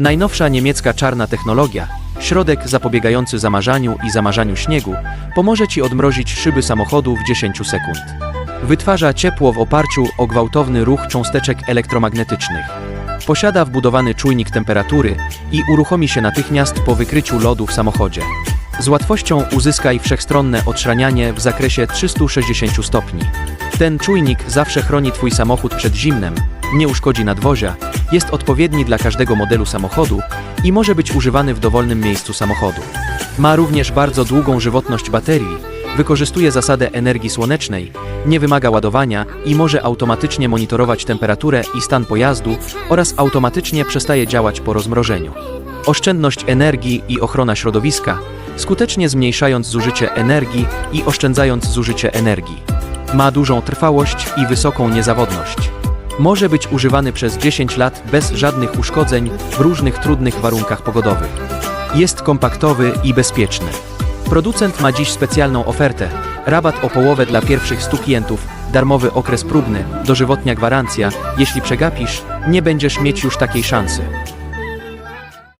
Najnowsza niemiecka czarna technologia, środek zapobiegający zamarzaniu i zamarzaniu śniegu, pomoże Ci odmrozić szyby samochodu w 10 sekund. Wytwarza ciepło w oparciu o gwałtowny ruch cząsteczek elektromagnetycznych. Posiada wbudowany czujnik temperatury i uruchomi się natychmiast po wykryciu lodu w samochodzie. Z łatwością uzyskaj wszechstronne odszranianie w zakresie 360 stopni. Ten czujnik zawsze chroni Twój samochód przed zimnem, nie uszkodzi nadwozia, jest odpowiedni dla każdego modelu samochodu i może być używany w dowolnym miejscu samochodu. Ma również bardzo długą żywotność baterii, wykorzystuje zasadę energii słonecznej, nie wymaga ładowania i może automatycznie monitorować temperaturę i stan pojazdu oraz automatycznie przestaje działać po rozmrożeniu. Oszczędność energii i ochrona środowiska, skutecznie zmniejszając zużycie energii i oszczędzając zużycie energii. Ma dużą trwałość i wysoką niezawodność. Może być używany przez 10 lat bez żadnych uszkodzeń w różnych trudnych warunkach pogodowych. Jest kompaktowy i bezpieczny. Producent ma dziś specjalną ofertę. Rabat o połowę dla pierwszych 100 klientów, darmowy okres próbny, dożywotnia gwarancja. Jeśli przegapisz, nie będziesz mieć już takiej szansy.